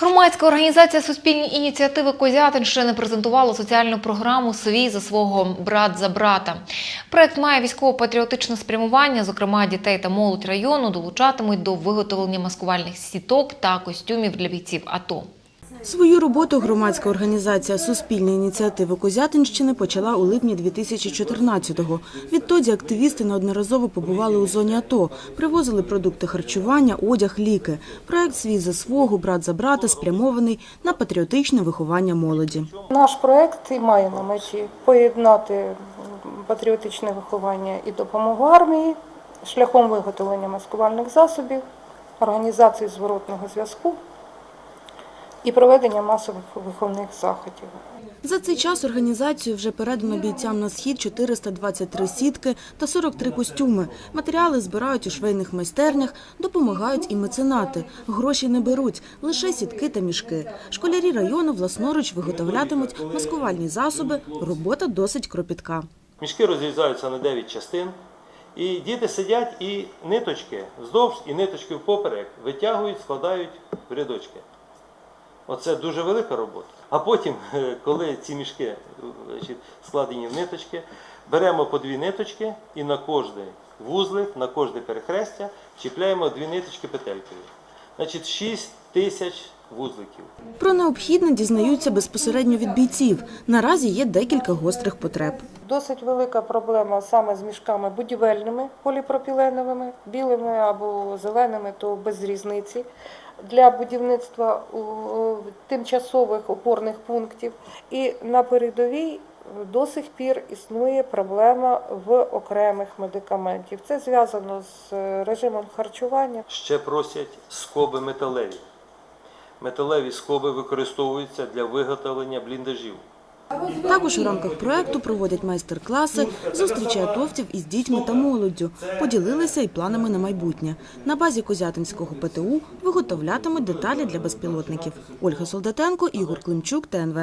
Громадська організація Суспільні ініціативи Козятинщини презентувала соціальну програму Свій за свого брат за брата. Проект має військово-патріотичне спрямування. Зокрема, дітей та молодь району долучатимуть до виготовлення маскувальних сіток та костюмів для бійців АТО. Свою роботу громадська організація Суспільні ініціативи Козятинщини почала у липні 2014-го. Відтоді активісти неодноразово побували у зоні АТО, привозили продукти харчування, одяг, ліки. Проект «Свій за свого, брат за брата» спрямований на патріотичне виховання молоді. Наш проект має на меті поєднати патріотичне виховання і допомогу армії шляхом виготовлення маскувальних засобів, організації зворотного зв'язку і проведення масових виховних заходів. За цей час організацію вже передано бійцям на схід 423 сітки та 43 костюми. Матеріали збирають у швейних майстернях, допомагають і меценати. Гроші не беруть, лише сітки та мішки. Школярі району власноруч виготовлятимуть маскувальні засоби. Робота досить кропітка. Мішки розрізаються на 9 частин, і діти сидять і ниточки вздовж і ниточки впоперек витягують, складають в рядочки. Оце дуже велика робота. А потім, е, коли ці мішки е, складені в ниточки, беремо по дві ниточки і на кожний вузлик, на кожне перехрестя чіпляємо дві ниточки петелькою. Значить, 6 тисяч вузликів. Про необхідне дізнаються безпосередньо від бійців. Наразі є декілька гострих потреб. Досить велика проблема саме з мішками будівельними поліпропіленовими, білими або зеленими, то без різниці. Для будівництва тимчасових опорних пунктів. І на передовій до сих пір існує проблема в окремих медикаментів. Це зв'язано з е, режимом харчування. Ще просять скоби металеві. Металеві скоби використовуються для виготовлення бліндажів. Також у рамках проекту проводять майстер-класи, зустрічають атовців із дітьми та молоддю. Поділилися і планами на майбутнє. На базі Козятинського ПТУ виготовлятимуть деталі для безпілотників. Ольга Солдатенко, Ігор Климчук, ТНВ.